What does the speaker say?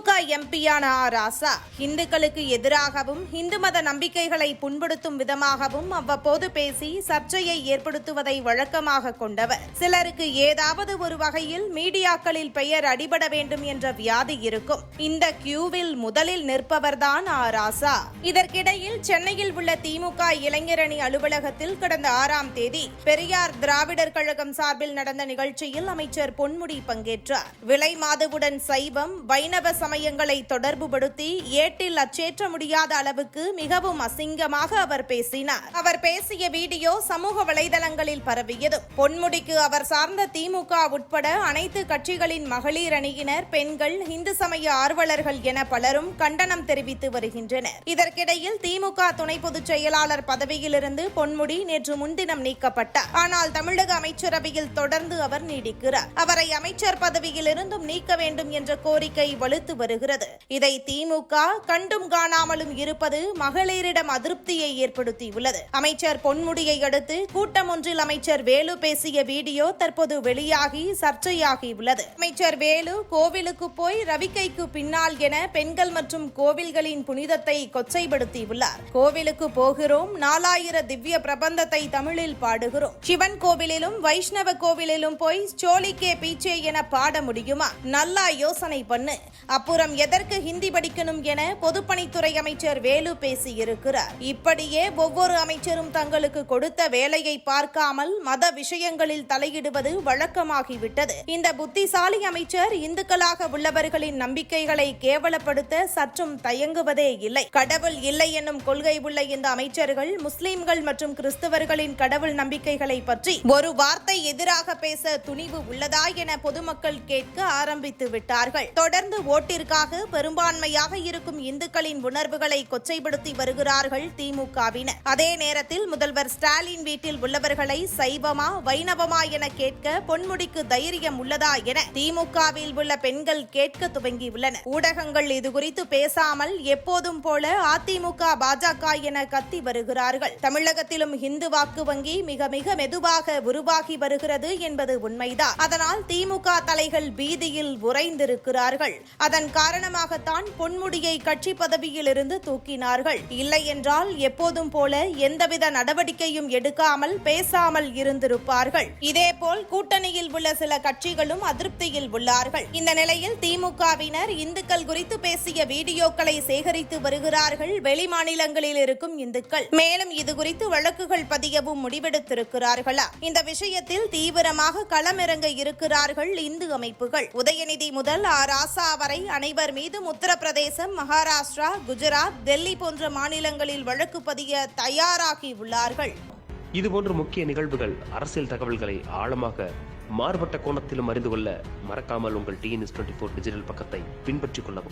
திமுக எம்பியான ஆ. ராசா இந்துக்களுக்கு எதிராகவும் இந்து மத நம்பிக்கைகளை புண்படுத்தும் விதமாகவும் அவ்வப்போது பேசி சர்ச்சையை ஏற்படுத்துவதை வழக்கமாக கொண்டவர். சிலருக்கு ஏதாவது ஒரு வகையில் மீடியாக்களில் பெயர் அடிபட வேண்டும் என்ற வியாதி இருக்கும். இந்த கியூவில் முதலில் நிற்பவர்தான் ஆ. ராசா. இதற்கிடையில் சென்னையில் உள்ள திமுக இளைஞரணி அலுவலகத்தில் கடந்த ஆறாம் தேதி பெரியார் திராவிடர் கழகம் சார்பில் நடந்த நிகழ்ச்சியில் அமைச்சர் பொன்முடி பங்கேற்றார். விலை மாதவுடன் சைவம் வைணவ சமயங்களை தொடர்புபடுத்தி ஏட்டில் அச்சேற்ற முடியாத அளவுக்கு மிகவும் அசிங்கமாக அவர் பேசினார். அவர் பேசிய வீடியோ சமூக வலைதளங்களில் பரவியது. பொன்முடிக்கு அவர் சார்ந்த திமுக உட்பட அனைத்து கட்சிகளின் மகளிர் அணியினர் பெண்கள் இந்து சமய ஆர்வலர்கள் என பலரும் கண்டனம் தெரிவித்து வருகின்றனர். இதற்கிடையில் திமுக துணை பொதுச் செயலாளர் பதவியிலிருந்து பொன்முடி நேற்று முன்தினம் நீக்கப்பட்டார். ஆனால் தமிழக அமைச்சரவையில் தொடர்ந்து அவர் நீடிக்கிறார். அவரை அமைச்சர் பதவியிலிருந்தும் நீக்க வேண்டும் என்ற கோரிக்கை வலுத்து வருகிறது. இதை திமுக கண்டும் காணாமலும் இருப்பது மகளிரிடம் அதிருப்தியை ஏற்படுத்தியுள்ளது. அமைச்சர் பொன்முடியை அடுத்து கூட்டம் ஒன்றில் அமைச்சர் வேலு பேசிய வீடியோ தற்போது வெளியாகி சர்ச்சையாகியுள்ளது. அமைச்சர் வேலு கோவிலுக்கு போய் ரவிக்கைக்கு பின்னால் என பெண்கள் மற்றும் கோவில்களின் புனிதத்தை கொச்சைப்படுத்தியுள்ளார். கோவிலுக்கு போகிறோம் நாலாயிர திவ்ய பிரபந்தத்தை தமிழில் பாடுகிறோம். சிவன் கோவிலிலும் வைஷ்ணவ கோவிலிலும் போய் சோலிக்கே பீச்சே என பாட முடியுமா? நல்லா யோசனை பண்ணு. அப்போ அப்புறம் எதற்கு ஹிந்தி படிக்கணும் என பொதுப்பணித்துறை அமைச்சர் வேலு பேசியிருக்கிறார். இப்படியே ஒவ்வொரு அமைச்சரும் தங்களுக்கு கொடுத்த வேலையை பார்க்காமல் மத விஷயங்களில் தலையிடுவது வழக்கமாகிவிட்டது. இந்த புத்திசாலி அமைச்சர் இந்துக்களாக உள்ளவர்களின் நம்பிக்கைகளை கேவலப்படுத்த சற்றும் தயங்குவதே இல்லை. கடவுள் இல்லை என்னும் கொள்கை உள்ள இந்த அமைச்சர்கள் முஸ்லிம்கள் மற்றும் கிறிஸ்தவர்களின் கடவுள் நம்பிக்கைகளை பற்றி ஒரு வார்த்தை எதிராக பேச துணிவு உள்ளதா என பொதுமக்கள் கேட்க ஆரம்பித்து விட்டார்கள். தொடர்ந்து ஓட்டிற்காக பெரும்பான்மையாக இருக்கும் இந்துக்களின் உணர்வுகளை கொச்சைப்படுத்தி வருகிறார்கள் திமுகவினர். அதே நேரத்தில் முதல்வர் ஸ்டாலின் வீட்டில் உள்ளவர்களை சைவமா வைணவமா என கேட்க பொன்முடிக்கு தைரியம் உள்ளதா என திமுகவில் உள்ள பெண்கள் கேட்க துவங்கியுள்ளனர். ஊடகங்கள் இதுகுறித்து பேசாமல் எப்போதும் போல அதிமுக பாஜக என கத்தி வருகிறார்கள். தமிழகத்திலும் இந்து வாக்கு வங்கி மிக மிக மெதுவாக உருவாகி வருகிறது என்பது உண்மைதான். அதனால் திமுக தலைகள் பீதியில் உறைந்திருக்கிறார்கள். அதன் காரணமாகத்தான் பொன்முடியை கட்சி பதவியிலிருந்து தூக்கினார்கள். இல்லை என்றால் எப்போதும் போல எந்தவித நடவடிக்கையும் எடுக்காமல் பேசாமல் இருந்திருப்பார்கள். இதேபோல் கூட்டணியில் உள்ள சில கட்சிகளும் அதிருப்தியில் உள்ளார்கள். இந்த நிலையில் திமுகவினர் இந்துக்கள் குறித்து பேசிய வீடியோக்களை சேகரித்து வருகிறார்கள். வெளிமாநிலங்களில் இருக்கும் இந்துக்கள். மேலும் இது குறித்து வழக்குகள் பதியவும் முடிவெடுத்திருக்கிறார்களா? இந்த விஷயத்தில் தீவிரமாக களமிறங்க இருக்கிறார்கள் இந்து அமைப்புகள். உதயநிதி முதல் ஆ ராசா வரை அனைவர் மீதும் உத்தரப்பிரதேசம் மகாராஷ்டிரா குஜராத் டெல்லி போன்ற மாநிலங்களில் வழக்கு பதிய தயாராகி உள்ளார்கள் இதுபோன்ற முக்கிய நிகழ்வுகள் அரசியல் தகவல்களை ஆழமாக மாறுபட்ட கோணத்திலும் அறிந்து கொள்ள மறக்காமல் உங்கள் டிஎன்எஸ் டுவெண்ட்டி ஃபோர் டிஜிட்டல் பக்கத்தை பின்பற்றிக் கொள்ளவும்.